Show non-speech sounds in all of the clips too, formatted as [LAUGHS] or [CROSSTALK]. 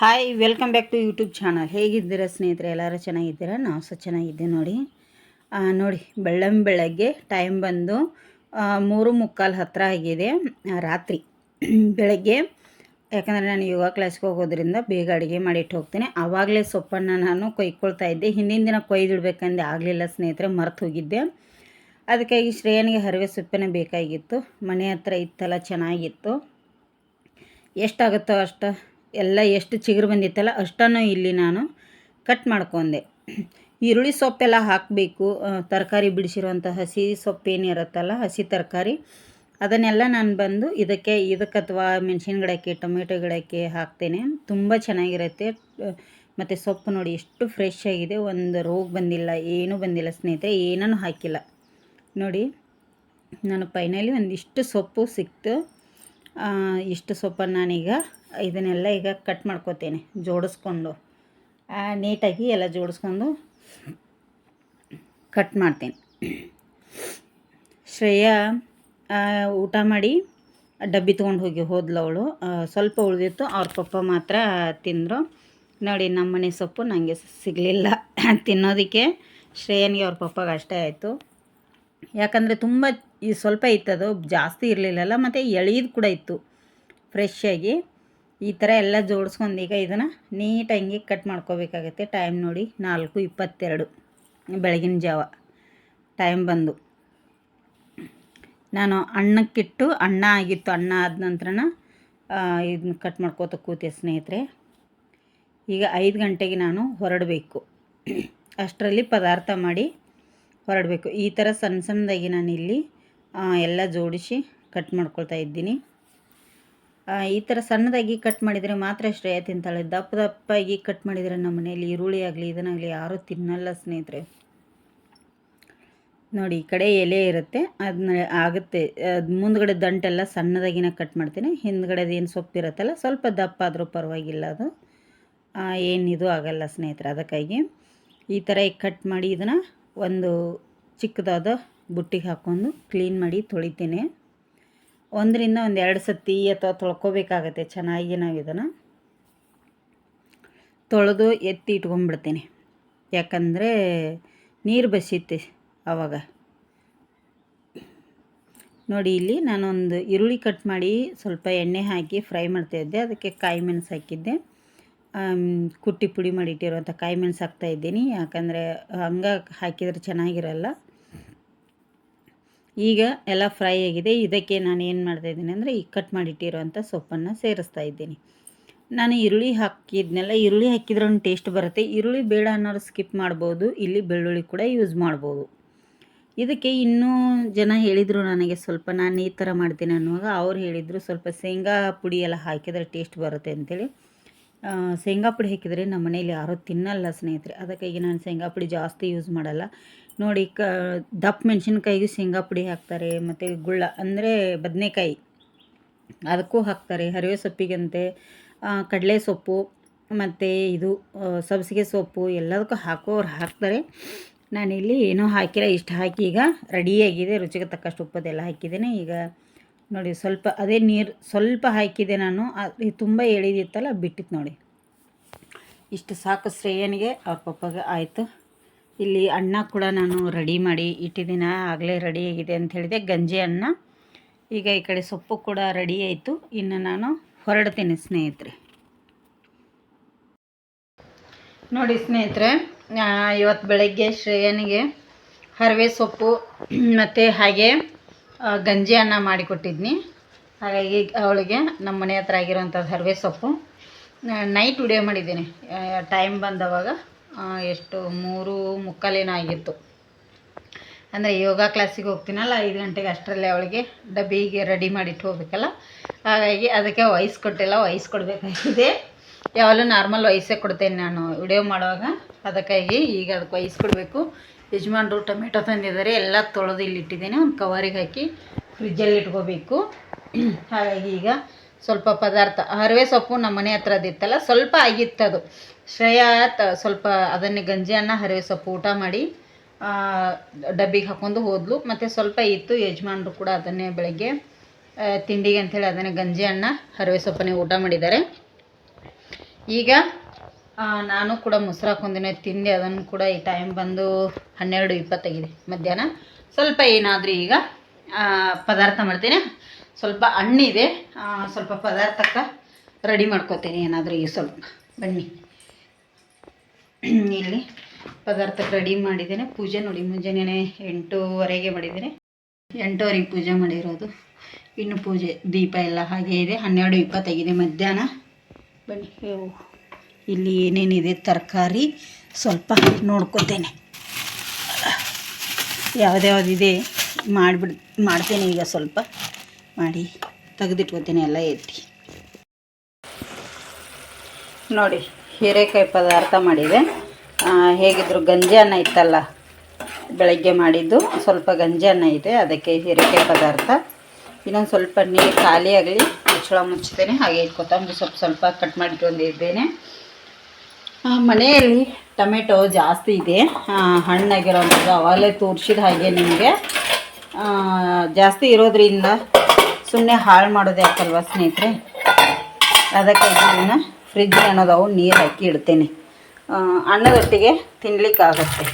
Hi welcome back to YouTube channel ಹೇಗಿದ್ದೀರಾ ಸ್ನೇಹಿತರೆ? ಎಲ್ಲರೂ ಚೆನ್ನಾಗಿದ್ದೀರಾ? ನಾವು ಸಹ ಚೆನ್ನಾಗಿದ್ದೆ ನೋಡಿ. ನೋಡಿ, ಬೆಳ್ಳಂ ಬೆಳಗ್ಗೆ ಟೈಮ್ ಬಂದು ಮೂರು ಮುಕ್ಕಾಲು ಹತ್ತಿರ ಆಗಿದೆ. ರಾತ್ರಿ, [CLEARS THROAT] ಬೆಳಗ್ಗೆ. ಯಾಕಂದರೆ ನಾನು ಯೋಗ ಕ್ಲಾಸ್ಗೆ ಹೋಗೋದ್ರಿಂದ ಬೇಗ ಅಡುಗೆ ಮಾಡಿಟ್ಟು ಹೋಗ್ತೀನಿ. ಆವಾಗಲೇ ಸೊಪ್ಪನ್ನು ನಾನು ಕೊಯ್ಕೊಳ್ತಾ ಇದ್ದೆ. ಹಿಂದಿನ ದಿನ ಕೊಯ್ದಿಡ್ಬೇಕಂದೆ ಆಗಲಿಲ್ಲ ಸ್ನೇಹಿತರೆ, ಮರೆತು ಹೋಗಿದ್ದೆ. ಅದಕ್ಕಾಗಿ ಶ್ರೇಯನಿಗೆ ಹರಿವೆ ಸೊಪ್ಪಿನ ಬೇಕಾಗಿತ್ತು. ಮನೆ ಹತ್ರ ಇತ್ತಲ್ಲ, ಚೆನ್ನಾಗಿತ್ತು. ಎಷ್ಟಾಗುತ್ತೋ ಅಷ್ಟು ಎಲ್ಲ ಎಷ್ಟು ಚಿಗುರು ಬಂದಿತ್ತಲ್ಲ ಅಷ್ಟನ್ನು ಇಲ್ಲಿ ನಾನು ಕಟ್ ಮಾಡ್ಕೊಂಡೆ. ಈರುಳ್ಳಿ ಸೊಪ್ಪೆಲ್ಲ ಹಾಕಬೇಕು ತರಕಾರಿ ಬಿಡಿಸಿರುವಂಥ ಹಸಿ ಸೊಪ್ಪೇನಿರುತ್ತಲ್ಲ ಹಸಿ ತರಕಾರಿ, ಅದನ್ನೆಲ್ಲ ನಾನು ಬಂದು ಇದಕ್ಕೆ ಇದಕ್ಕೆ ಅಥವಾ ಮೆಣಸಿನ ಗಿಡಕ್ಕೆ, ಟೊಮೆಟೊ ಗಿಡಕ್ಕೆ ಹಾಕ್ತೇನೆ. ತುಂಬ ಚೆನ್ನಾಗಿರುತ್ತೆ. ಮತ್ತು ಸೊಪ್ಪು ನೋಡಿ ಎಷ್ಟು ಫ್ರೆಶ್ ಆಗಿದೆ. ಒಂದು ರೋಗ ಬಂದಿಲ್ಲ, ಏನೂ ಬಂದಿಲ್ಲ ಸ್ನೇಹಿತರೆ ಏನೂ ಹಾಕಿಲ್ಲ. ನೋಡಿ, ನಾನು ಫೈನಲಿ ಒಂದಿಷ್ಟು ಸೊಪ್ಪು ಸಿಕ್ತು. ಇಷ್ಟು ಸೊಪ್ಪನ್ನು ನಾನೀಗ ಇದನ್ನೆಲ್ಲ ಈಗ ಕಟ್ ಮಾಡ್ಕೋತೇನೆ, ಜೋಡಿಸ್ಕೊಂಡು. ನೀಟಾಗಿ ಎಲ್ಲ ಜೋಡಿಸ್ಕೊಂಡು ಕಟ್ ಮಾಡ್ತೀನಿ. ಶ್ರೇಯಾ ಊಟ ಮಾಡಿ, ಡಬ್ಬಿ ತೊಗೊಂಡು ಹೋಗಿ ಹೋದ್ಲು ಅವಳು. ಸ್ವಲ್ಪ ಉಳಿದಿತ್ತು, ಅವ್ರ ಪಪ್ಪ ಮಾತ್ರ ತಿಂದರು. ನೋಡಿ, ನಮ್ಮನೆ ಸೊಪ್ಪು ನನಗೆ ಸಿಗಲಿಲ್ಲ [LAUGHS] ತಿನ್ನೋದಕ್ಕೆ. ಶ್ರೇಯನಿಗೆ ಅವ್ರ ಪಪ್ಪಗೆ ಅಷ್ಟೇ ಆಯಿತು. ಯಾಕಂದರೆ ತುಂಬ ಈ ಸ್ವಲ್ಪ ಇತ್ತದು, ಜಾಸ್ತಿ ಇರಲಿಲ್ಲಲ್ಲ, ಮತ್ತು ಎಳೀದು ಕೂಡ ಇತ್ತು ಫ್ರೆಶ್ ಆಗಿ. ಈ ಥರ ಎಲ್ಲ ಜೋಡಿಸ್ಕೊಂಡು ಈಗ ಇದನ್ನು ನೀಟಾಗಿ ಕಟ್ ಮಾಡ್ಕೋಬೇಕಾಗತ್ತೆ. ಟೈಮ್ ನೋಡಿ, ನಾಲ್ಕು ಇಪ್ಪತ್ತೆರಡು ಬೆಳಗಿನ ಜಾವ. ಟೈಮ್ ಬಂದು. ನಾನು ಅಣ್ಣಕ್ಕಿಟ್ಟು ಅಣ್ಣ ಆಗಿತ್ತು. ಅಣ್ಣ ಆದ ನಂತರನ ಇದನ್ನ ಕಟ್ ಮಾಡ್ಕೋತ ಕೂತೆ ಸ್ನೇಹಿತರೆ. ಈಗ ಐದು ಗಂಟೆಗೆ ನಾನು ಹೊರಡಬೇಕು. ಅಷ್ಟರಲ್ಲಿ ಪದಾರ್ಥ ಮಾಡಿ ಹೊರಡಬೇಕು. ಈ ಥರ ಸಣ್ಣ ಸಣ್ಣದಾಗಿ ನಾನು ಇಲ್ಲಿ ಎಲ್ಲ ಜೋಡಿಸಿ ಕಟ್ ಮಾಡ್ಕೊಳ್ತಾ ಇದ್ದೀನಿ. ಈ ಥರ ಸಣ್ಣದಾಗಿ ಕಟ್ ಮಾಡಿದರೆ ಮಾತ್ರ ಶ್ರೇಯ ತಿಂತಾಳೆ. ದಪ್ಪ ದಪ್ಪಾಗಿ ಕಟ್ ಮಾಡಿದರೆ ನಮ್ಮ ಮನೇಲಿ ಈರುಳ್ಳಿ ಆಗಲಿ, ಇದನ್ನಾಗಲಿ ಯಾರೂ ತಿನ್ನಲ್ಲ ಸ್ನೇಹಿತರೆ. ನೋಡಿ, ಈ ಕಡೆ ಎಲೆ ಇರುತ್ತೆ. ಅದನ್ನ ಆಗುತ್ತೆ. ಅದು ಮುಂದ್ಗಡೆ ದಂಟೆಲ್ಲ ಸಣ್ಣದಾಗಿನ ಕಟ್ ಮಾಡ್ತೀನಿ. ಹಿಂದ್ಗಡೆದು ಏನು ಸೊಪ್ಪು ಇರುತ್ತಲ್ಲ, ಸ್ವಲ್ಪ ದಪ್ಪ ಆದರೂ ಪರವಾಗಿಲ್ಲ ಅದು. ಏನು ಇದು ಆಗಲ್ಲ ಸ್ನೇಹಿತರೆ ಅದಕ್ಕಾಗಿ. ಈ ಥರ ಕಟ್ ಮಾಡಿ ಇದನ್ನು ಒಂದು ಚಿಕ್ಕದಾದ ಬುಟ್ಟಿಗೆ ಹಾಕ್ಕೊಂಡು ಕ್ಲೀನ್ ಮಾಡಿ ತೊಳಿತೇನೆ. ಒಂದರಿಂದ ಒಂದು ಎರಡು ಸತಿ ಅಥವಾ ತೊಳ್ಕೊಬೇಕಾಗತ್ತೆ, ಚೆನ್ನಾಗಿ ನಾವು ಇದನ್ನು. ತೊಳೆದು ಎತ್ತಿ ಇಟ್ಕೊಂಡ್ಬಿಡ್ತೀನಿ. ಯಾಕಂದರೆ ನೀರು ಬಸಿತ್ತೆ ಆವಾಗ ನೋಡಿ, ಇಲ್ಲಿ ನಾನೊಂದು ಈರುಳ್ಳಿ ಕಟ್ ಮಾಡಿ ಸ್ವಲ್ಪ ಎಣ್ಣೆ ಹಾಕಿ ಫ್ರೈ ಮಾಡ್ತಾಯಿದ್ದೆ ಅದಕ್ಕೆ ಕಾಯಿ ಮೆಣಸು ಹಾಕಿದ್ದೆ ಕುಟ್ಟಿ ಪುಡಿ ಮಾಡಿ ಇಟ್ಟಿರುವಂಥ ಕಾಯಿ ಮೆಣಸು ಹಾಕ್ತಾಯಿದ್ದೀನಿ ಯಾಕಂದರೆ ಹಂಗೆ ಹಾಕಿದರೆ ಚೆನ್ನಾಗಿರಲ್ಲ. ಈಗ ಎಲ್ಲ ಫ್ರೈ ಆಗಿದೆ. ಇದಕ್ಕೆ ನಾನು ಏನು ಮಾಡ್ತಾ ಇದ್ದೀನಿ ಅಂದರೆ ಈ ಕಟ್ ಮಾಡಿಟ್ಟಿರುವಂಥ ಸೊಪ್ಪನ್ನು ಸೇರಿಸ್ತಾ ಇದ್ದೀನಿ. ನಾನು ಈರುಳ್ಳಿ ಹಾಕಿದ್ನೆಲ್ಲ, ಈರುಳ್ಳಿ ಹಾಕಿದ್ರೆ ಒಂದು ಟೇಸ್ಟ್ ಬರುತ್ತೆ. ಈರುಳ್ಳಿ ಬೇಡ ಅನ್ನೋರು ಸ್ಕಿಪ್ ಮಾಡ್ಬೋದು. ಇಲ್ಲಿ ಬೆಳ್ಳುಳ್ಳಿ ಕೂಡ ಯೂಸ್ ಮಾಡ್ಬೋದು. ಇದಕ್ಕೆ ಇನ್ನೂ ಜನ ಹೇಳಿದರು ನನಗೆ ಸ್ವಲ್ಪ, ನಾನು ಈ ಥರ ಮಾಡ್ತೀನಿ ಅನ್ನುವಾಗ ಅವ್ರು ಹೇಳಿದರು ಸ್ವಲ್ಪ ಶೇಂಗಾ ಪುಡಿ ಎಲ್ಲ ಹಾಕಿದರೆ ಟೇಸ್ಟ್ ಬರುತ್ತೆ ಅಂಥೇಳಿ ಶೇಂಗಾ ಪುಡಿ ಹಾಕಿದರೆ ನಮ್ಮ ಮನೇಲಿ ಯಾರೂ ತಿನ್ನಲ್ಲ ಸ್ನೇಹಿತರೆ. ಅದಕ್ಕಾಗಿ ನಾನು ಶೇಂಗಾ ಪುಡಿ ಜಾಸ್ತಿ ಯೂಸ್ ಮಾಡಲ್ಲ. ನೋಡಿ, ಕ, ದಪ್ಪ ಮೆಣಸಿನ್ಕಾಯಿಗೂ ಶೇಂಗಾ ಪುಡಿ ಹಾಕ್ತಾರೆ, ಮತ್ತು ಗುಳ್ಳ, ಅಂದರೆ ಬದನೆಕಾಯಿ. ಅದಕ್ಕೂ ಹಾಕ್ತಾರೆ, ಹರಿವೆ ಸೊಪ್ಪಿಗಂತೆ ಕಡಲೆ ಸೊಪ್ಪು, ಮತ್ತು ಇದು ಸಬ್ಸಿಗೆ ಸೊಪ್ಪು, ಎಲ್ಲದಕ್ಕೂ ಹಾಕೋರು ಹಾಕ್ತಾರೆ. ನಾನಿಲ್ಲಿ ಏನೂ ಹಾಕಿಲ್ಲ, ಇಷ್ಟು ಹಾಕಿ ಈಗ ರೆಡಿಯಾಗಿದೆ ರುಚಿಗೆ ತಕ್ಕಷ್ಟು ಉಪ್ಪದೆಲ್ಲ ಹಾಕಿದ್ದೇನೆ. ಈಗ ನೋಡಿ, ಸ್ವಲ್ಪ ಅದೇ ನೀರು ಸ್ವಲ್ಪ ಹಾಕಿದೆ ನಾನು ತುಂಬ ಎಳಿದಿತ್ತಲ್ಲ, ಬಿಟ್ಟಿತ್ತು ನೋಡಿ. ಇಷ್ಟು ಸಾಕು ಶ್ರೇಯನಿಗೆ, ಅವ್ರ ಪಪ್ಪಗೆ ಆಯಿತು. ಇಲ್ಲಿ ಅನ್ನ ಕೂಡ ನಾನು ರೆಡಿ ಮಾಡಿ ಇಟ್ಟಿದ್ದೀನಿ. ಆಗಲೇ ರೆಡಿ ಆಗಿದೆ ಅಂತ ಹೇಳಿದೆ. ಗಂಜಿ ಅನ್ನ. ಈಗ ಈ ಕಡೆ ಸೊಪ್ಪು ಕೂಡ ರೆಡಿ ಆಯಿತು. ಇನ್ನು ನಾನು ಹೊರಡ್ತೀನಿ ಸ್ನೇಹಿತರೆ. ನೋಡಿ ಸ್ನೇಹಿತರೆ ಇವತ್ತು ಬೆಳಗ್ಗೆ ಶ್ರೇಯನಿಗೆ ಹರವೆ ಸೊಪ್ಪು ಮತ್ತು ಹಾಗೆ ಗಂಜಿ ಅನ್ನ ಮಾಡಿಕೊಟ್ಟಿದ್ನಿ ಹಾಗಾಗಿ ಅವಳಿಗೆ ನಮ್ಮ ಮನೆ ಹತ್ರ ಆಗಿರೋಂಥದ್ದು ಹರವೆ ಸೊಪ್ಪು. ನೈಟ್ ವಿಡಿಯೋ ಮಾಡಿದ್ದೀನಿ. ಟೈಮ್ ಬಂದವಾಗ ಎಷ್ಟು? ಮೂರು ಮುಕ್ಕಾಲೇನೋ ಆಗಿತ್ತು. ಅಂದರೆ ಯೋಗ ಕ್ಲಾಸಿಗೆ ಹೋಗ್ತೀನಲ್ಲ, ಐದು ಗಂಟೆಗೆ ಅಷ್ಟರಲ್ಲಿ ಅವಳಿಗೆ ಡಬ್ಬಿಗೆ ರೆಡಿ ಮಾಡಿಟ್ಟು ಹೋಗ್ಬೇಕಲ್ಲ. ಹಾಗಾಗಿ ಅದಕ್ಕೆ ವಯಸ್ಸು ಕೊಟ್ಟಿಲ್ಲ ವಯಸ್ಸು ಕೊಡಬೇಕಾಗಿದೆ. ಯಾವಾಗಲೂ ನಾರ್ಮಲ್ ವಯಸ್ಸೇ ಕೊಡ್ತೇನೆ ನಾನು. ವಿಡಿಯೋ ಮಾಡುವಾಗ ಅದಕ್ಕಾಗಿ ಈಗ ಅದಕ್ಕೆ ವಯಸ್ಸು ಕೊಡಬೇಕು. ಯಜಮಾನ್ರು ಟೊಮೆಟೊ ತಂದಿದ್ದಾರೆ, ಎಲ್ಲ ತೊಳೆದು ಇಲ್ಲಿ ಇಟ್ಟಿದ್ದೇನೆ ಒಂದು ಕವರಿಗೆ ಹಾಕಿ ಫ್ರಿಜ್ಜಲ್ಲಿ ಇಟ್ಕೋಬೇಕು. ಹಾಗಾಗಿ ಈಗ ಸ್ವಲ್ಪ ಪದಾರ್ಥ ಹರವೆ ಸೊಪ್ಪು ನಮ್ಮ ಮನೆ ಹತ್ರದಿತ್ತಲ್ಲ ಸ್ವಲ್ಪ ಆಗಿತ್ತದು. ಶ್ರೇಯಾ ಸ್ವಲ್ಪ ಅದನ್ನೇ ಗಂಜಿ ಅನ್ನ ಹರವೆ ಸೊಪ್ಪು ಊಟ ಮಾಡಿ ಡಬ್ಬಿಗೆ ಹಾಕ್ಕೊಂಡು ಹೋದ್ಲು. ಮತ್ತು ಸ್ವಲ್ಪ ಇತ್ತು, ಯಜಮಾನರು ಕೂಡ ಅದನ್ನೇ ಬೆಳಗ್ಗೆ ತಿಂಡಿಗೆ ಅಂಥೇಳಿ ಅದನ್ನೇ ಗಂಜಿ ಅನ್ನ ಹರವೆ ಸೊಪ್ಪನ್ನೇ ಊಟ ಮಾಡಿದ್ದಾರೆ. ಈಗ ನಾನು ಕೂಡ ಮೊಸರು ಹಾಕೊಂದಿನ ತಿಂದೆ. ಅದನ್ನು ಕೂಡ ಈ ಟೈಮ್ ಬಂದು ಹನ್ನೆರಡು ಇಪ್ಪತ್ತಾಗಿದೆ ಮಧ್ಯಾಹ್ನ. ಸ್ವಲ್ಪ ಏನಾದರೂ ಈಗ ಪದಾರ್ಥ ಮಾಡ್ತೀನಿ. ಸ್ವಲ್ಪ ಹಣ್ಣಿದೆ. ಸ್ವಲ್ಪ ಪದಾರ್ಥಕ್ಕೆ ರೆಡಿ ಮಾಡ್ಕೋತೀನಿ. ಏನಾದರೂ ಈ ಸ್ವಲ್ಪ. ಬನ್ನಿ. ಇಲ್ಲಿ ಪದಾರ್ಥಕ್ಕೆ ರೆಡಿ ಮಾಡಿದ್ದೇನೆ. ಪೂಜೆ ನೋಡಿ ಮುಂಜಾನೆ ಎಂಟೂವರೆಗೆ ಮಾಡಿದ್ದೇನೆ. ಎಂಟೂವರೆಗೆ ಪೂಜೆ ಮಾಡಿರೋದು. ಇನ್ನು ಪೂಜೆ, ದೀಪ ಎಲ್ಲ ಹಾಗೆ ಇದೆ. ಹನ್ನೆರಡು ಇಪ್ಪತ್ತಾಗಿದೆ ಮಧ್ಯಾಹ್ನ. ಬನ್ನಿ. ಇಲ್ಲಿ ಏನೇನಿದೆ ತರಕಾರಿ ಸ್ವಲ್ಪ ನೋಡ್ಕೊತೇನೆ. ಯಾವ್ದ್ಯಾವ್ದಿದೆ ಮಾಡಿಬಿಡ್, ಮಾಡ್ತೇನೆ ಈಗ ಸ್ವಲ್ಪ. ಮಾಡಿ ತೆಗೆದಿಟ್ಕೊತೀನಿ ಎಲ್ಲ ಎತ್ತಿ. ನೋಡಿ, ಹೀರೆಕಾಯಿ ಪದಾರ್ಥ ಮಾಡಿದೆ. ಹೇಗಿದ್ರು ಗಂಜಿ ಅನ್ನ ಇತ್ತಲ್ಲ, ಬೆಳಗ್ಗೆ ಮಾಡಿದ್ದು, ಸ್ವಲ್ಪ ಗಂಜಿ ಅನ್ನ ಇದೆ, ಅದಕ್ಕೆ ಹೀರೆಕಾಯಿ ಪದಾರ್ಥ. ಇನ್ನೊಂದು ಸ್ವಲ್ಪ ನೀರು ಖಾಲಿ ಆಗಲಿ, ಮುಚ್ಚಳ ಮುಚ್ಚುತ್ತೇನೆ ಹಾಗೆ ಕೊತ್ತಂಬರಿ ಸ್ವಲ್ಪ ಸ್ವಲ್ಪ ಕಟ್ ಮಾಡಿಟ್ಕೊಂಡಿದ್ದೇನೆ. ಮನೆಯಲ್ಲಿ ಟೊಮೆಟೊ ಜಾಸ್ತಿ ಇದೆ. ಹಣ್ಣಾಗಿರೋಂಥದ್ದು ಅವಾಗಲೇ ತೋರಿಸಿದ ಹಾಗೆ ನಿಮಗೆ. ಜಾಸ್ತಿ ಇರೋದ್ರಿಂದ ಸುಮ್ಮನೆ ಹಾಳು ಮಾಡೋದು ಯಾಕಲ್ವ ಸ್ನೇಹಿತರೆ? ಅದಕ್ಕೆ ಇದನ್ನು ಫ್ರಿಜ್ ಅನ್ನೋದವು ನೀರು ಹಾಕಿ ಇಡ್ತೇನೆ. ಅನ್ನದೊಟ್ಟಿಗೆ ತಿನ್ಲಿಕ್ಕಾಗುತ್ತೆ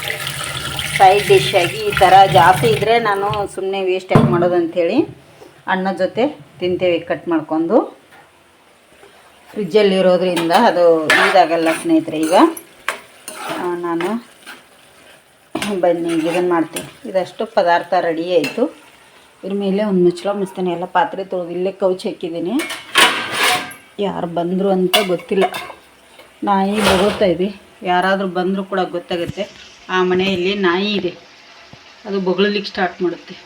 ಸೈಡ್ ಡಿಶ್ ಆಗಿ ಈ ಥರ ಜಾಸ್ತಿ ಇದ್ದರೆ ನಾನು ಸುಮ್ಮನೆ ವೇಸ್ಟ್ ಯಾಕೆ ಮಾಡೋದು ಅಂಥೇಳಿ ಅನ್ನದ ಜೊತೆ ತಿಂತೇವೆ ಕಟ್ ಮಾಡ್ಕೊಂಡು. ಫ್ರಿಜ್ಜಲ್ಲಿರೋದ್ರಿಂದ ಅದು ಇದಾಗಲ್ಲ ಸ್ನೇಹಿತರೆ ಈಗ. ನಾನು ಬನ್ನಿ ಇದನ್ನು ಮಾಡ್ತೀನಿ. ಇದಷ್ಟು ಪದಾರ್ಥ ರೆಡಿ ಆಯಿತು. ಇದ್ರ ಮೇಲೆ ಒಂದು ಮುಚ್ಚಳ ಮುಚ್ತೇನೆ ಎಲ್ಲ ಪಾತ್ರೆ ತೊಳೆದು ಇಲ್ಲೇ ಕೌಚ್ ಹಾಕಿದ್ದೀನಿ. ಯಾರು ಬಂದರು ಅಂತ ಗೊತ್ತಿಲ್ಲ. ನಾಯಿ ಬೊಗಳ್ತಾ ಇದೆ. ಯಾರಾದರೂ ಬಂದರೂ ಕೂಡ ಗೊತ್ತಾಗುತ್ತೆ. ಆ ಮನೆಯಲ್ಲಿ ನಾಯಿ ಇದೆ. ಅದು ಬೊಗಳಲಿಕ್ಕೆ ಸ್ಟಾರ್ಟ್ ಮಾಡುತ್ತೆ.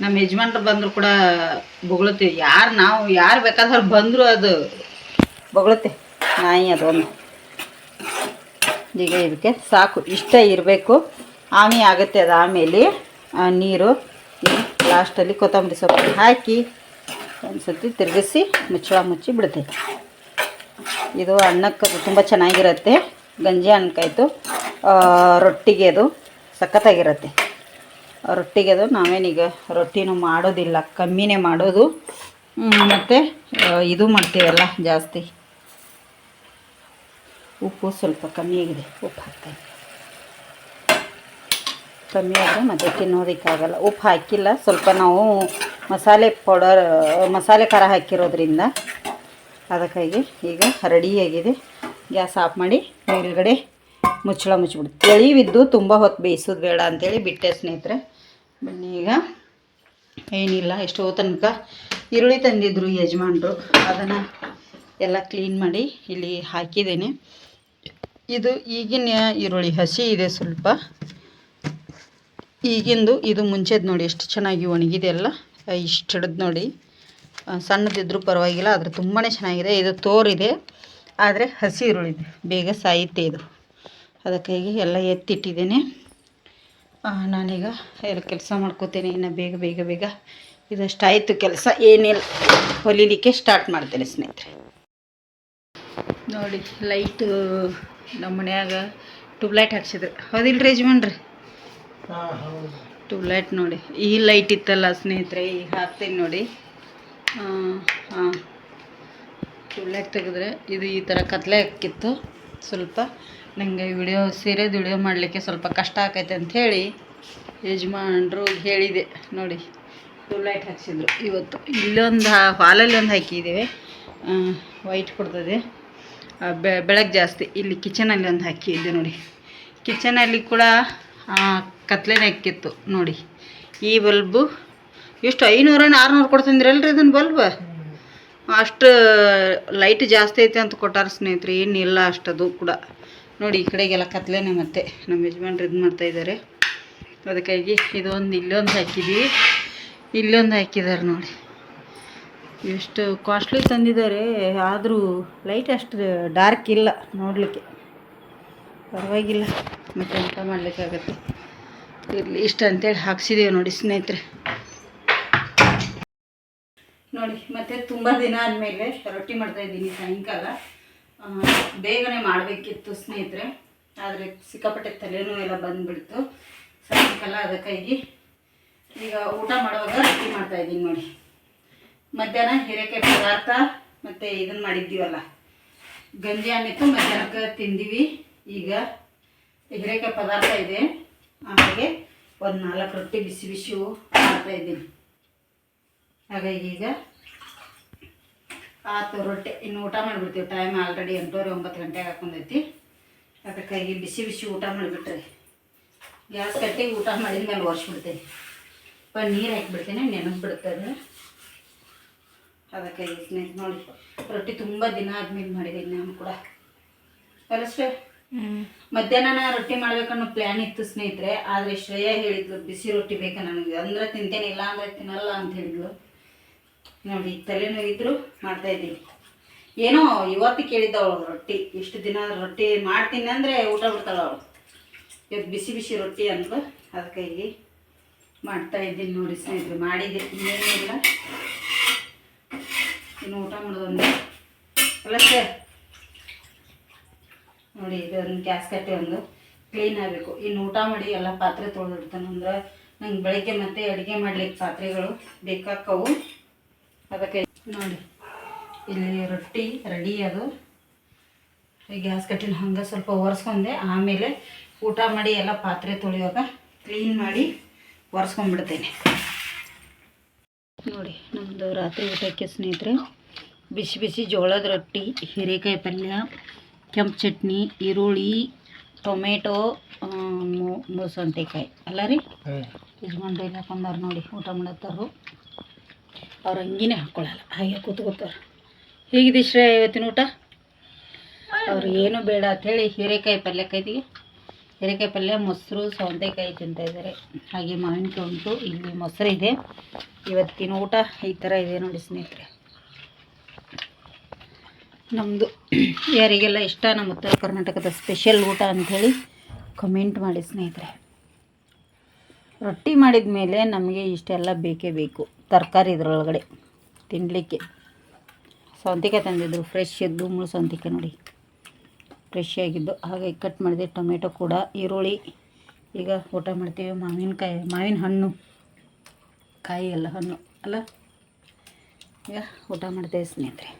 ನಮ್ಮ ಯಜಮಾನ್ರು ಬಂದರೂ ಕೂಡ ಬೊಗಳುತ್ತೆ. ಯಾರು ನಾವು, ಯಾರು ಬೇಕಾದ್ರೆ ಬಂದರು ಅದು ಬೊಗಳುತ್ತೆ. ನಾಯಿ ಅದೊಂದು ಈಗ ಇದಕ್ಕೆ ಸಾಕು. ಇಷ್ಟ ಇರಬೇಕು. ಆಮಿ ಆಗುತ್ತೆ ಅದು ಆಮೇಲೆ ನೀರು. ಲಾಸ್ಟಲ್ಲಿ ಕೊತ್ತಂಬರಿ ಸೊಪ್ಪು ಹಾಕಿ ಒಂದು ಸತಿ ತಿರುಗಿಸಿ ಮುಚ್ಚಳ ಮುಚ್ಚಿ ಬಿಡ್ತೈತೆ ಇದು ಅನ್ನಕ್ಕೆ ತುಂಬ ಚೆನ್ನಾಗಿರುತ್ತೆ. ಗಂಜಿ ಅನ್ನಕ್ಕಾಯ್ತು. ರೊಟ್ಟಿಗೆ ಅದು ಸಖತ್ತಾಗಿರುತ್ತೆ. ರೊಟ್ಟಿಗೆ ಅದು ನಾವೇನೀಗ ರೊಟ್ಟಿನೂ ಮಾಡೋದಿಲ್ಲ, ಕಮ್ಮಿನೇ ಮಾಡೋದು. ಮತ್ತು ಇದು ಮಾಡ್ತೀವಲ್ಲ ಜಾಸ್ತಿ. ಉಪ್ಪು ಸ್ವಲ್ಪ ಕಮ್ಮಿಯಾಗಿದೆ, ಉಪ್ಪು ಹಾಕ್ತೇನೆ. ಕಮ್ಮಿ ಆದರೆ ಮತ್ತೆ ತಿನ್ನೋದಕ್ಕಾಗಲ್ಲ. ಉಪ್ಪು ಹಾಕಿಲ್ಲ. ಸ್ವಲ್ಪ ನಾವು ಮಸಾಲೆ ಪೌಡರ್, ಮಸಾಲೆ ಖಾರ ಹಾಕಿರೋದ್ರಿಂದ ಅದಕ್ಕಾಗಿ ಈಗ ರೆಡಿಯಾಗಿದೆ ಗ್ಯಾಸ್ ಆಫ್ ಮಾಡಿ ಮೇಲ್ಗಡೆ ಮುಚ್ಚಳ ಮುಚ್ಚಿಬಿಡ್ತು ತೆಳಿವಿದ್ದು ತುಂಬ ಹೊತ್ತು ಬೇಯಿಸೋದು ಬೇಡ ಅಂತೇಳಿ ಬಿಟ್ಟೆ ಸ್ನೇಹಿತರೆ. ಬನ್ನಿ ಈಗ. ಏನಿಲ್ಲ, ಎಷ್ಟೋ ತನಕ ಈರುಳ್ಳಿ ತಂದಿದ್ರು ಯಜಮಾನ್ರು. ಅದನ್ನು ಎಲ್ಲ ಕ್ಲೀನ್ ಮಾಡಿ ಇಲ್ಲಿ ಹಾಕಿದ್ದೇನೆ. ಇದು ಈಗಿನ ಈರುಳ್ಳಿ, ಹಸಿ ಇದೆ ಸ್ವಲ್ಪ. ಈಗಿಂದು ಇದು ಮುಂಚೆದು ನೋಡಿ ಎಷ್ಟು ಚೆನ್ನಾಗಿ ಒಣಗಿದೆ ಅಲ್ಲ ಇಷ್ಟು ಹಿಡಿದು ನೋಡಿ. ಸಣ್ಣದಿದ್ದರೂ ಪರವಾಗಿಲ್ಲ, ಆದರೆ ತುಂಬಾ ಚೆನ್ನಾಗಿದೆ. ಇದು ತೋರಿದೆ, ಆದರೆ ಹಸಿ ಈರುಳ್ಳಿ ಬೇಗ ಸಾಯುತ್ತೆ ಇದು. ಅದಕ್ಕಾಗಿ ಎಲ್ಲ ಎತ್ತಿಟ್ಟಿದ್ದೇನೆ. ನಾನೀಗ ಎಲ್ಲ ಕೆಲಸ ಮಾಡ್ಕೋತೇನೆ. ಇನ್ನು ಬೇಗ ಬೇಗ ಬೇಗ ಇದಷ್ಟಾಯಿತು ಕೆಲಸ. ಏನಿಲ್ಲ. ಹೊಲಿಲಿಕ್ಕೆ ಸ್ಟಾರ್ಟ್ ಮಾಡ್ತೇನೆ ಸ್ನೇಹಿತರೆ. ನೋಡಿ ಲೈಟು ನಮ್ಮ ಮನ್ಯಾಗ ಟ್ಯೂಬ್ಲೈಟ್ ಹಾಕ್ಸಿದ್ರು. ಹೌದಿಲ್ರಿ ಯಜಮಾನ್ರಿ? ಟ್ಯೂಬ್ಲೈಟ್ ನೋಡಿ. ಈ ಲೈಟ್ ಇತ್ತಲ್ಲ ಸ್ನೇಹಿತರೆ ಈಗ ಹಾಕ್ತೀನಿ ನೋಡಿ. ಹಾಂ ಟ್ಯೂಬ್ಲೈಟ್ ತೆಗೆದ್ರೆ ಇದು ಈ ಥರ ಕತ್ಲೆ ಹಾಕಿತ್ತು. ಸ್ವಲ್ಪ ನನಗೆ ವಿಡಿಯೋ ಸೀರೆದು ವಿಡಿಯೋ ಮಾಡಲಿಕ್ಕೆ ಸ್ವಲ್ಪ ಕಷ್ಟ ಆಕೈತೆ ಅಂಥೇಳಿ ಯಜಮಾನ್ರು ಹೇಳಿದೆ ನೋಡಿ. ಟ್ಯೂಬ್ಲೈಟ್ ಹಾಕ್ಸಿದ್ರು. ಇವತ್ತು ಇಲ್ಲೊಂದು ಹಾಲಲ್ಲಿ ಒಂದು ಹಾಕಿದ್ದೇವೆ ವೈಟ್ ಕೊಡ್ತದೆ. ಬೆಳಗ್ಗೆ ಜಾಸ್ತಿ. ಇಲ್ಲಿ ಕಿಚನಲ್ಲಿ ಒಂದು ಹಾಕಿದ್ದೆ ನೋಡಿ. ಕಿಚನಲ್ಲಿ ಕೂಡ ಕತ್ಲೆನೇ ಹಾಕಿತ್ತು ನೋಡಿ. ಈ ಬಲ್ಬು ಎಷ್ಟು ಐನೂರ ಆರುನೂರು ಕೊಡ್ತಂದ್ರಲ್ರಿ ಇದನ್ನು ಬಲ್ಬ್? ಅಷ್ಟು ಲೈಟ್ ಜಾಸ್ತಿ ಐತೆ ಅಂತ ಕೊಟ್ಟಾರ ಸ್ನೇಹಿತರೆ, ಏನಿಲ್ಲ ಅಷ್ಟದು ಕೂಡ. ನೋಡಿ, ಈ ಕಡೆಗೆಲ್ಲ ಕತ್ಲೇನೆ ಮತ್ತೆ ನಮ್ಮ ಯಜಮಾನ್ರು ಇದು ಮಾಡ್ತಾಯಿದ್ದಾರೆ ಅದಕ್ಕಾಗಿ ಇದೊಂದು ಇಲ್ಲೊಂದು ಹಾಕಿದ್ವಿ. ಇಲ್ಲೊಂದು ಹಾಕಿದ್ದಾರೆ ನೋಡಿ. ಎಷ್ಟು ಕಾಸ್ಟ್ಲಿ ತಂದಿದ್ದಾರೆ. ಆದರೂ ಲೈಟ್ ಅಷ್ಟು ಡಾರ್ಕ್ ಇಲ್ಲ ನೋಡಲಿಕ್ಕೆ. ಪರವಾಗಿಲ್ಲ. ಮತ್ತೆ ಎಂತ ಮಾಡಲಿಕ್ಕಾಗತ್ತೆ. ಇರಲಿ, ಇಷ್ಟ ಅಂತೇಳಿ ಹಾಕ್ಸಿದ್ದೀವಿ ನೋಡಿ ಸ್ನೇಹಿತರೆ. ನೋಡಿ, ಮತ್ತೆ ತುಂಬ ದಿನ ಆದಮೇಲೆ ರೊಟ್ಟಿ ಮಾಡ್ತಾ ಇದ್ದೀನಿ ಸಾಯಂಕಾಲ. ಬೇಗನೆ ಮಾಡಬೇಕಿತ್ತು ಸ್ನೇಹಿತರೆ, ಆದರೆ ಸಿಕ್ಕಾಪಟ್ಟೆ ತಲೆನೂ ಎಲ್ಲ ಬಂದುಬಿಡ್ತು. ಸಾಯಂಕಾಲ ಅದಕ್ಕಾಗಿ ಈಗ ಊಟ ಮಾಡುವಾಗ ರೊಟ್ಟಿ ಮಾಡ್ತಾ ಇದ್ದೀನಿ ನೋಡಿ. ಮಧ್ಯಾಹ್ನ ಹೀರೆಕಾಯಿ ಪದಾರ್ಥ ಮತ್ತು ಇದನ್ನು ಮಾಡಿದ್ದೀವಲ್ಲ, ಗಂಜಿ ಅನ್ನಿತ್ತು ಮಧ್ಯಾಹ್ನಕ್ಕೆ ತಿಂದೀವಿ. ಈಗ ಹಿರೇಕಾಯಿ ಪದಾರ್ಥ ಇದೆ. ಆಮೇಲೆ ಒಂದು ನಾಲ್ಕು ರೊಟ್ಟಿ ಬಿಸಿ ಬಿಸಿ ಮಾಡ್ತಾ ಇದ್ದೀನಿ. ಹಾಗಾಗಿ ಈಗ ಆತು ರೊಟ್ಟಿ, ಇನ್ನು ಊಟ ಮಾಡಿಬಿಡ್ತೀವಿ. ಟೈಮ್ ಆಲ್ರೆಡಿ ಎಂಟೂವರೆ ಒಂಬತ್ತು ಗಂಟೆಗೆ ಹಾಕೊಂಡೈತಿ ಅದಕ್ಕಾಗಿ ಬಿಸಿ ಬಿಸಿ ಊಟ ಮಾಡಿಬಿಟ್ರೆ. ಗ್ಯಾಸ್ ಕಟ್ಟಿ ಊಟ ಮಾಡಿದ ಮೇಲೆ ಒರೆಸ್ಬಿಡ್ತೀನಿ. ಪ, ನೀರು ಹಾಕಿಬಿಡ್ತೀನಿ ಬಿಡ್ತದೆ ಅದಕ್ಕಾಗಿ ನೋಡಿ. ರೊಟ್ಟಿ ತುಂಬ ದಿನ ಆದ್ಮೇಲೆ ಮಾಡಿದ್ದೀನಿ ನಾನು ಕೂಡ. ಅಲ್ಲಷ್ಟೇ ಮಧ್ಯಾಹ್ನ ರೊಟ್ಟಿ ಮಾಡ್ಬೇಕನ್ನೋ ಪ್ಲ್ಯಾನ್ ಇತ್ತು ಸ್ನೇಹಿತರೆ, ಆದರೆ ಶ್ರೇಯಾ ಹೇಳಿದ್ಲು, ಬಿಸಿ ರೊಟ್ಟಿ ಬೇಕಾ ನನಗೆ? ಅಂದ್ರೆ ತಿಂತೇನೆ, ಇಲ್ಲ ಅಂದ್ರೆ ತಿನ್ನಲ್ಲ ಅಂತ ಹೇಳಿದ್ಲು. ನೋಡಿ, ತಲೆನೋವಿದ್ರು ಮಾಡ್ತಾ ಇದ್ದೀನಿ. ಏನೋ, ಇವತ್ತು ಕೇಳಿದ್ದ ಅವಳು ರೊಟ್ಟಿ. ಇಷ್ಟು ದಿನ ರೊಟ್ಟಿ ಮಾಡ್ತೀನಿ ಅಂದರೆ ಊಟ ಬಿಡ್ತಾಳೆ ಅವಳು. ಇವತ್ತು ಬಿಸಿ ಬಿಸಿ ರೊಟ್ಟಿ ಅಂದ್ಲು. ಅದಕ್ಕಾಗಿ ಮಾಡ್ತಾ ಇದ್ದೀನಿ ನೋಡಿ ಸ್ನೇಹಿತರು ಮಾಡಿದ್ದೆ ಇನ್ನೇನಿಲ್ಲ ಇನ್ನು ಊಟ ಮಾಡೋದೊಂದು ಅಲ್ಲ ಸರ್ ನೋಡಿ ಇದೊಂದು ಗ್ಯಾಸ್ ಕಟ್ಟೆ ಒಂದು ಕ್ಲೀನ್ ಆಗಬೇಕು. ಇನ್ನು ಊಟ ಮಾಡಿ ಎಲ್ಲ ಪಾತ್ರೆ ತೊಳೆದಿಡ್ತಾನಂದ್ರೆ ನಂಗೆ ಬೆಳಗ್ಗೆ ಮತ್ತೆ ಅಡುಗೆ ಮಾಡ್ಲಿಕ್ಕೆ ಪಾತ್ರೆಗಳು ಬೇಕಾಕ್ಕವು. ಅದಕ್ಕೆ ನೋಡಿ, ಇಲ್ಲಿ ರೊಟ್ಟಿ ರೆಡಿ ಅದು. ಈ ಗ್ಯಾಸ್ ಕಟ್ಟಿನ ಹಂಗೆ ಸ್ವಲ್ಪ ಒರೆಸ್ಕೊಂಡೆ. ಆಮೇಲೆ ಊಟ ಮಾಡಿ ಎಲ್ಲ ಪಾತ್ರೆ ತೊಳೆಯುವಾಗ ಕ್ಲೀನ್ ಮಾಡಿ ಒರೆಸ್ಕೊಂಡ್ಬಿಡ್ತೇನೆ. ನೋಡಿ ನಮ್ಮದು ರಾತ್ರಿ ಊಟಕ್ಕೆ ಸ್ನೇಹಿತರೆ, ಬಿಸಿ ಬಿಸಿ ಜೋಳದ ರೊಟ್ಟಿ, ಹೀರೆಕಾಯಿ ಪಲ್ಯ ಕೆಂಪು ಚಟ್ನಿ ಈರುಳ್ಳಿ ಟೊಮೆಟೊ ಮೂಸಂತೆಕಾಯಿ ಅಲ್ಲ ರೀ? ಯಜಮಾನ್ರು ಇಲ್ಲಿ ಹಾಕೊಂಡಾರ ನೋಡಿ ಊಟ ಮಾಡತ್ತಾರು ಅವ್ರು ಹಂಗಿನೇ ಹಾಕ್ಕೊಳ್ಳಲ್ಲ ಹಾಗೆ ಕೂತ್ಕೋತಾರ ಹೇಗಿದೆ ಶ್ರೇಯ ಇವತ್ತಿನ ಊಟ? ಅವ್ರು ಏನು ಬೇಡ ಅಂಥೇಳಿ ಹೀರೆಕಾಯಿ ಪಲ್ಯ ಕೈದಿಗೆ. ಹೀರೆಕಾಯಿ ಪಲ್ಯ ಮೊಸರು ಸೌತೆಕಾಯಿ ತಿಂತಾ ಇದ್ದಾರೆ. ಹಾಗೆ ಮಾವಿನಕಾಯಿ ಉಂಟು ಇಲ್ಲಿ ಮೊಸರು ಇದೆ ಇವತ್ತಿನ ಊಟ ಈ ಥರ ಇದೆ ನೋಡಿ ಸ್ನೇಹಿತರೆ. ನಮ್ಮದು ಯಾರಿಗೆಲ್ಲ ಇಷ್ಟ, ನಮ್ಮ ಉತ್ತರ ಕರ್ನಾಟಕದ ಸ್ಪೆಷಲ್ ಊಟ ಅಂಥೇಳಿ ಕಮೆಂಟ್ ಮಾಡಿ ಸ್ನೇಹಿತರೆ. ರೊಟ್ಟಿ ಮಾಡಿದ ಮೇಲೆ ನಮಗೆ ಇಷ್ಟೆಲ್ಲ ಬೇಕೇ ಬೇಕು, ತರಕಾರಿ ಇದರೊಳಗಡೆ ತಿನ್ನಲಿಕ್ಕೆ ಸೌಂತಿಕಾಯಿ ತಂದಿದ್ದರು ಫ್ರೆಶ್ ಇದ್ದು ಮುಳು ಸೌಂತಿಕಾಯಿ ನೋಡಿ. ಫ್ರೆಶ್ ಆಗಿದ್ದು, ಹಾಗೆ ಕಟ್ ಮಾಡಿದೆ ಟೊಮೆಟೊ ಕೂಡ, ಈರುಳ್ಳಿ. ಈಗ ಊಟ ಮಾಡ್ತೀವಿ ಮಾವಿನಕಾಯಿ, ಮಾವಿನ ಹಣ್ಣು ಕಾಯಿ ಎಲ್ಲ ಹಣ್ಣು, ಅಲ್ಲ? ಈಗ ಊಟ ಮಾಡ್ತೇವೆ ಸ್ನೇಹಿತರೆ.